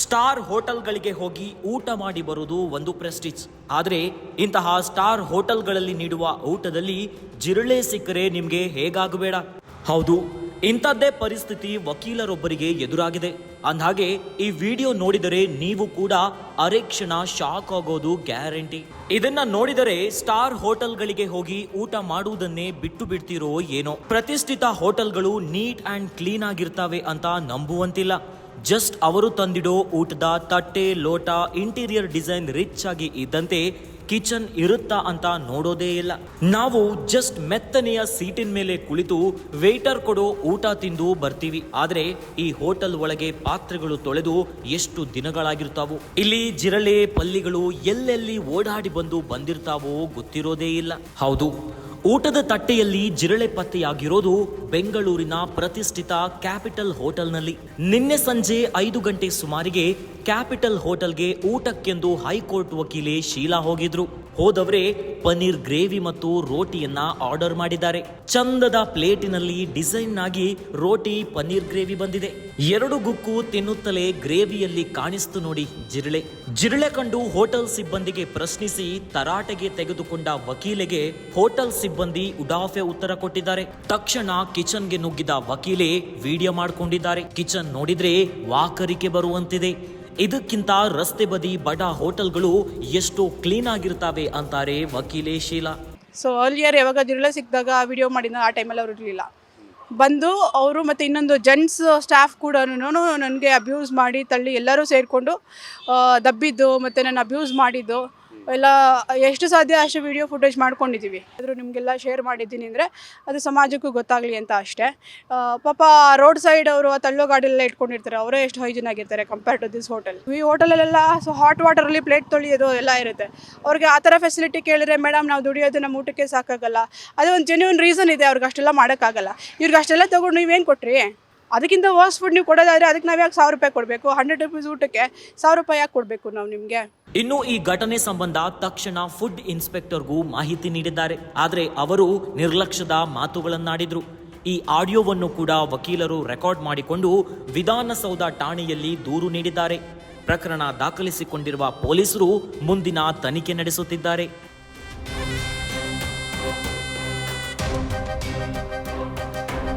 Star ಹೋಟೆಲ್ಗಳಿಗೆ ಹೋಗಿ ಊಟ ಮಾಡಿ ಬರುವುದು ಒಂದು ಪ್ರೆಸ್ಟೀಜ್. ಆದರೆ ಇಂತಹ ಸ್ಟಾರ್ ಹೋಟೆಲ್ಗಳಲ್ಲಿ ನೀಡುವ ಊಟದಲ್ಲಿ ಜಿರಳೆ ಸಿಕ್ಕರೆ ನಿಮಗೆ ಹೇಗಾಗಬೇಡ. ಹೌದು, ಇಂಥದ್ದೇ ಪರಿಸ್ಥಿತಿ ವಕೀಲರೊಬ್ಬರಿಗೆ ಎದುರಾಗಿದೆ. ಅಂದಹಾಗೆ, ಈ ವಿಡಿಯೋ ನೋಡಿದರೆ ನೀವು ಕೂಡ ಅರೆ ಕ್ಷಣ ಶಾಕ್ ಆಗೋದು ಗ್ಯಾರಂಟಿ. ಇದನ್ನ ನೋಡಿದರೆ ಸ್ಟಾರ್ ಹೋಟೆಲ್ಗಳಿಗೆ ಹೋಗಿ ಊಟ ಮಾಡುವುದನ್ನೇ ಬಿಟ್ಟು ಬಿಡ್ತಿರೋ ಏನೋ. ಪ್ರತಿಷ್ಠಿತ ಹೋಟೆಲ್ಗಳು ನೀಟ್ ಅಂಡ್ ಕ್ಲೀನ್ ಆಗಿರ್ತಾವೆ ಅಂತ ನಂಬುವಂತಿಲ್ಲ. ಜಸ್ಟ್ ಅವರು ತಂದಿಡೋ ಊಟದ ತಟ್ಟೆ, ಲೋಟ, ಇಂಟೀರಿಯರ್ ಡಿಸೈನ್ ರಿಚ್ ಆಗಿ ಇದ್ದಂತೆ ಕಿಚನ್ ಇರುತ್ತಾ ಅಂತ ನೋಡೋದೇ ಇಲ್ಲ. ನಾವು ಜಸ್ಟ್ ಮೆತ್ತನೆಯ ಸೀಟಿನ ಮೇಲೆ ಕುಳಿತು ವೇಟರ್ ಕೊಡೋ ಊಟ ತಿಂದು ಬರ್ತೀವಿ. ಆದ್ರೆ ಈ ಹೋಟೆಲ್ ಒಳಗೆ ಪಾತ್ರೆಗಳು ತೊಳೆದು ಎಷ್ಟು ದಿನಗಳಾಗಿರ್ತಾವು. ಇಲ್ಲಿ ಜಿರಳೆ ಪಲ್ಲಿಗಳು ಎಲ್ಲೆಲ್ಲಿ ಓಡಾಡಿ ಬಂದು ಬಂದಿರ್ತಾವೋ ಗೊತ್ತಿರೋದೇ ಇಲ್ಲ. ಹೌದು, ಊಟದ ತಟ್ಟೆಯಲ್ಲಿ ಜಿರಳೆ ಪತ್ತೆಯಾಗಿರೋದು ಬೆಂಗಳೂರಿನ ಪ್ರತಿಷ್ಠಿತ ಕ್ಯಾಪಿಟಲ್ ಹೋಟೆಲ್ನಲ್ಲಿ ನಿನ್ನೆ ಸಂಜೆ ಐದು ಗಂಟೆ ಸುಮಾರಿಗೆ ಕ್ಯಾಪಿಟಲ್ ಹೋಟೆಲ್ಗೆ ಊಟಕ್ಕೆಂದು ಹೈಕೋರ್ಟ್ ವಕೀಲೆ ಶೀಲಾ ಹೋಗಿದ್ರು. ಹೋದವರೇ ಪನೀರ್ ಗ್ರೇವಿ ಮತ್ತು ರೋಟಿಯನ್ನ ಆರ್ಡರ್ ಮಾಡಿದ್ದಾರೆ. ಚಂದದ ಪ್ಲೇಟಿನಲ್ಲಿ ಡಿಸೈನ್ ಆಗಿ ರೋಟಿ, ಪನೀರ್ ಗ್ರೇವಿ ಬಂದಿದೆ. ಎರಡು ಗುಕ್ಕು ತಿನ್ನುತ್ತಲೇ ಗ್ರೇವಿಯಲ್ಲಿ ಕಾಣಿಸ್ತು ನೋಡಿ ಜಿರಳೆ. ಜಿರಳೆ ಕಂಡು ಹೋಟೆಲ್ ಸಿಬ್ಬಂದಿಗೆ ಪ್ರಶ್ನಿಸಿ ತರಾಟೆಗೆ ತೆಗೆದುಕೊಂಡ ವಕೀಲೆಗೆ ಹೋಟೆಲ್ ಸಿಬ್ಬಂದಿ ಉಡಾಫೆ ಉತ್ತರ ಕೊಟ್ಟಿದ್ದಾರೆ. ತಕ್ಷಣ ಕಿಚನ್ಗೆ ನುಗ್ಗಿದ ವಕೀಲೆ ವಿಡಿಯೋ ಮಾಡಿಕೊಂಡಿದ್ದಾರೆ. ಕಿಚನ್ ನೋಡಿದ್ರೆ ವಾಕರಿಕೆ ಬರುವಂತಿದೆ. ಇದಕ್ಕಿಂತ ರಸ್ತೆ ಬದಿ ಬಡ ಹೋಟೆಲ್ಗಳು ಎಷ್ಟು ಕ್ಲೀನ್ ಆಗಿರ್ತಾವೆ ಅಂತಾರೆ ವಕೀಲೆ ಶೀಲಾ. ಸೊ ಅರ್ಲಿಯರ್ ಯಾವಾಗ ಜಿರಳೆ ಸಿಕ್ಕಿದಾಗ ವಿಡಿಯೋ ಮಾಡಿದ ಆ ಟೈಮಲ್ಲಿ ಅವರು ಇರಲಿಲ್ಲ. ಬಂದು ಅವರು ಮತ್ತು ಇನ್ನೊಂದು ಜೆಂಟ್ಸ್ ಸ್ಟಾಫ್ ಕೂಡ ನನಗೆ ಅಬ್ಯೂಸ್ ಮಾಡಿ, ತಳ್ಳಿ ಎಲ್ಲರೂ ಸೇರಿಕೊಂಡು ದಬ್ಬಿದ್ದು ಮತ್ತು ನಾನು ಅಬ್ಯೂಸ್ ಮಾಡಿದ್ದು. ಎಲ್ಲ ಎಷ್ಟು ಸಾಧ್ಯ ಅಷ್ಟು ವಿಡಿಯೋ ಫುಟೇಜ್ ಮಾಡ್ಕೊಂಡಿದ್ದೀವಿ. ಆದರೂ ನಿಮಗೆಲ್ಲ ಶೇರ್ ಮಾಡಿದ್ದೀನಿ ಅಂದರೆ ಅದು ಸಮಾಜಕ್ಕೂ ಗೊತ್ತಾಗಲಿ ಅಂತ ಅಷ್ಟೇ. ಪಾಪ ರೋಡ್ ಸೈಡ್ ಅವರು ತಳ್ಳೋ ಗಾಡಿಯೆಲ್ಲ ಇಟ್ಕೊಂಡಿರ್ತಾರೆ. ಅವರೇ ಎಷ್ಟು ಹೈಜಿನ್ ಆಗಿರ್ತಾರೆ ಕಂಪೇರ್ ಟು ದಿಸ್ ಹೋಟೆಲ್ ಈ ಹೋಟೆಲಲ್ಲೆಲ್ಲ ಸೊ ಹಾಟ್ ವಾಟರಲ್ಲಿ ಪ್ಲೇಟ್ ತೊಳೆಯೋದು ಎಲ್ಲ ಇರುತ್ತೆ. ಅವ್ರಿಗೆ ಆ ಥರ ಫೆಸಿಲಿಟಿ ಕೇಳಿದ್ರೆ ಮೇಡಮ್ ನಾವು ದುಡಿಯೋದು ನಮ್ಮ ಊಟಕ್ಕೆ ಸಾಕಾಗಲ್ಲ. ಅದು ಒಂದು ಜೆನ್ಯೂನ್ ರೀಸನ್ ಇದೆ. ಅವ್ರಿಗೆ ಅಷ್ಟೆಲ್ಲ ಮಾಡೋಕ್ಕಾಗಲ್ಲ. ಇವ್ರಿಗೆ ಅಷ್ಟೆಲ್ಲ ತೊಗೊಂಡು ನೀವೇನು ಕೊಟ್ರಿ? ಅದಕ್ಕಿಂತ ವರ್ಸ್ ಫುಡ್ ನೀವು ಕೊಡೋದಾದ್ರೆ ಅದಕ್ಕೆ ನಾವು ಯಾಕೆ ಸಾವಿರ ರೂಪಾಯಿ ಕೊಡಬೇಕು? ಹಂಡ್ರೆಡ್ ರುಪೀಸ್ ಊಟಕ್ಕೆ ಸಾವಿರ ರೂಪಾಯಿ ಯಾಕೆ ಕೊಡಬೇಕು ನಾವು ನಿಮಗೆ? ಇನ್ನು ಈ ಘಟನೆ ಸಂಬಂಧ ತಕ್ಷಣ ಫುಡ್ ಇನ್ಸ್ಪೆಕ್ಟರ್ಗೂ ಮಾಹಿತಿ ನೀಡಿದ್ದಾರೆ. ಆದರೆ ಅವರು ನಿರ್ಲಕ್ಷ್ಯದ ಮಾತುಗಳನ್ನಾಡಿದರು. ಈ ಆಡಿಯೋವನ್ನು ಕೂಡ ವಕೀಲರು ರೆಕಾರ್ಡ್ ಮಾಡಿಕೊಂಡು ವಿಧಾನಸೌಧ ಠಾಣೆಯಲ್ಲಿ ದೂರು ನೀಡಿದ್ದಾರೆ. ಪ್ರಕರಣ ದಾಖಲಿಸಿಕೊಂಡಿರುವ ಪೊಲೀಸರು ಮುಂದಿನ ತನಿಖೆ ನಡೆಸುತ್ತಿದ್ದಾರೆ.